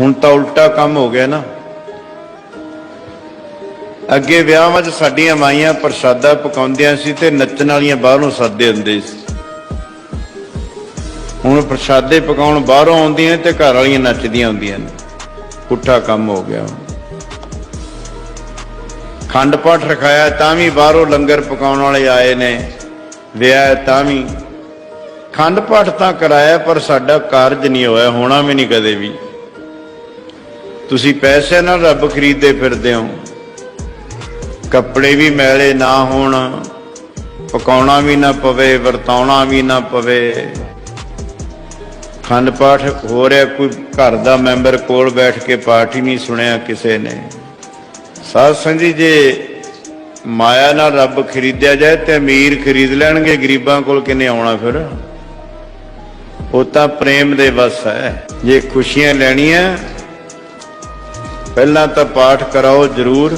ਹੁਣ ਤਾਂ ਉਲਟਾ ਕੰਮ ਹੋ ਗਿਆ ਨਾ। ਅੱਗੇ ਵਿਆਹਾਂ 'ਚ ਸਾਡੀਆਂ ਮਾਈਆਂ ਪ੍ਰਸ਼ਾਦਾ ਪਕਾਉਂਦੀਆਂ ਸੀ ਤੇ ਨੱਚਣ ਵਾਲੀਆਂ ਬਾਹਰੋਂ ਸੱਦੇ ਹੁੰਦੇ ਸੀ। ਹੁਣ ਪ੍ਰਸ਼ਾਦੇ ਪਕਾਉਣ ਬਾਹਰੋਂ ਆਉਂਦੀਆਂ ਤੇ ਘਰ ਵਾਲੀਆਂ ਨੱਚਦੀਆਂ ਹੁੰਦੀਆਂ ਨੇ। ਪੁੱਠਾ ਕੰਮ ਹੋ ਗਿਆ ਖੰਡ ਪਾਠ ਰਖਾਇਆ ਤਾਂ ਵੀ ਬਾਹਰੋਂ ਲੰਗਰ ਪਕਾਉਣ ਵਾਲੇ ਆਏ ਨੇ। ਵਿਆਹ ਤਾਂ ਵੀ। ਖੰਡ ਪਾਠ ਤਾਂ ਕਰਾਇਆ ਪਰ ਸਾਡਾ ਕਾਰਜ ਨਹੀਂ ਹੋਇਆ, ਹੋਣਾ ਵੀ ਨਹੀਂ ਕਦੇ ਵੀ। ਤੁਸੀਂ ਪੈਸੇ ਨਾਲ ਰੱਬ ਖਰੀਦਦੇ ਫਿਰਦੇ ਹੋ। ਕੱਪੜੇ ਵੀ ਮੈਲੇ ਨਾ ਹੋਣ, ਪਕਾਉਣਾ ਵੀ ਨਾ ਪਵੇ, ਵਰਤਾਉਣਾ ਵੀ ਨਾ ਪਵੇ। ਖੰਡ ਪਾਠ ਹੋ ਰਿਹਾ, ਕੋਈ ਘਰ ਦਾ ਮੈਂਬਰ ਕੋਲ ਬੈਠ ਕੇ ਪਾਠ ਹੀ ਨਹੀਂ ਸੁਣਿਆ ਕਿਸੇ ਨੇ। ਸਾਧ ਸੰਗਤ ਜੀ, ਜੇ ਮਾਇਆ ਨਾਲ ਰੱਬ ਖਰੀਦਿਆ ਜਾਏ ਤੇ ਅਮੀਰ ਖਰੀਦ ਲੈਣਗੇ, ਗਰੀਬਾਂ ਕੋਲ ਕਿੰਨੇ ਆਉਣਾ ਫਿਰ? ਉਹ ਤਾਂ ਪ੍ਰੇਮ ਦੇ ਵਸ ਹੈ। ਜੇ ਖੁਸ਼ੀਆਂ ਲੈਣੀਆਂ ਪਹਿਲਾਂ ਤਾਂ ਪਾਠ ਕਰਾਓ ਜ਼ਰੂਰ।